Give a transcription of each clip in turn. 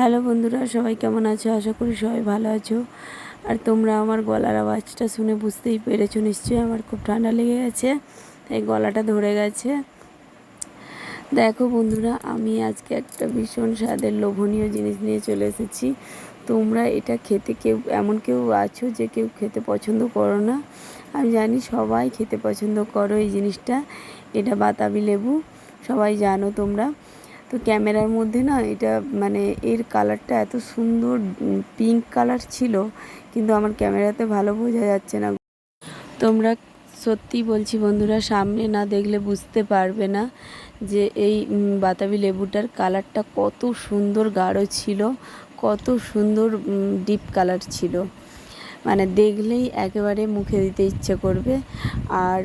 Hello বন্ধুরা, সবাই কেমন আছো? আশা করি সবাই ভালো আছো। আর তোমরা আমার গলার আওয়াজটা শুনে বুঝতেই পেরেছ নিশ্চয়ই, আমার খুব ঠান্ডা লেগে গেছে তাই গলাটা ধরে গেছে। দেখো বন্ধুরা, আমি আজকে একটা ভীষণ স্বাদের লোভনীয় জিনিস নিয়ে চলে এসেছি। তোমরা এটা খেতে কেউ, এমন কেউ আছো যে কেউ খেতে পছন্দ করো না। আমি জানি সবাই খেতে পছন্দ করো এই জিনিসটা, এটা বাতাবি লেবু, সবাই জানো তোমরা। তো ক্যামেরার মধ্যে না এটা মানে এর কালারটা এত সুন্দর পিঙ্ক কালার ছিল, কিন্তু আমার ক্যামেরাতে ভালো বোঝা যাচ্ছে না। তোমরা সত্যি বলছি বন্ধুরা, সামনে না দেখলে বুঝতে পারবে না যে এই বাতাবি লেবুটার কালারটা কত সুন্দর গাঢ় ছিল, কত সুন্দর ডিপ কালার ছিল। মানে দেখলেই একেবারে মুখে দিতে ইচ্ছে করবে। আর আর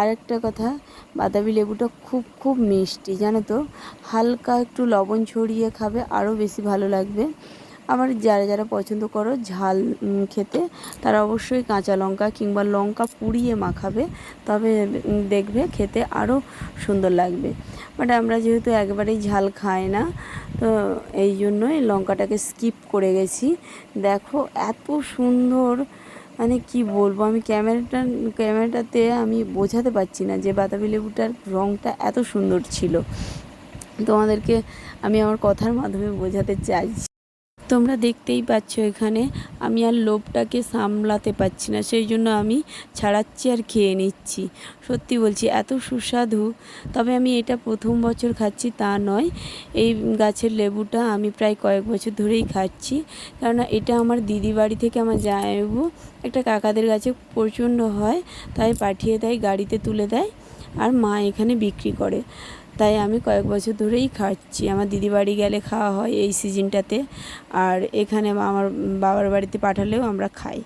আরেকটা কথা বাতাবি লেবুটা খুব খুব মিষ্টি, জানো তো? হালকা একটু লবণ ছড়িয়ে খাবে, আরও বেশি ভালো লাগবে। আবার যারা যারা পছন্দ করো, ঝাল খেতে, তারা অবশ্যই কাঁচা লঙ্কা কিংবা লঙ্কা পুড়িয়ে মাখাবে। তবে দেখবে খেতে আরও সুন্দর লাগবে। বাট আমরা যেহেতু একবারেই ঝাল খাই না, তো এই জন্যই লঙ্কাটাকে স্কিপ করে গেছি। দেখো এত সুন্দর মানে কি বলব, আমি ক্যামেরাটা, ক্যামেরাটাতে আমি বোঝাতে পারছি না যে বাতাবি লেবুটার রঙটা এত সুন্দর ছিল। তোমাদেরকে আমি আমার কথার মাধ্যমে বোঝাতে চাইছি। তোমরা দেখতেই পাচ্ছ এখানে, আমি আর লোভটাকে সামলাতে পারছি না, সেই জন্য আমি ছাড়াচ্ছি আর খেয়ে নিচ্ছি। সত্যি বলছি, এত সুস্বাদু। তবে আমি এটা প্রথম বছর খাচ্ছি তা নয়, এই গাছের লেবুটা আমি প্রায় কয়েক বছর ধরেই খাচ্ছি। কেননা এটা আমার দিদি বাড়ি থেকে আমার জামাইবাবু, একটা কাকাদের গাছে প্রচণ্ড হয়, তাই পাঠিয়ে দেয়, গাড়িতে তুলে দেয়, আর মা এখানে বিক্রি করে। তাই আমি কয়েক বছর ধরেই খাচ্ছি। আমার দিদি বাড়ি গেলে খাওয়া হয় এই সিজনটাতে আর এখানে আমার বাবার বাড়িতে পাঠালেও আমরা খাই।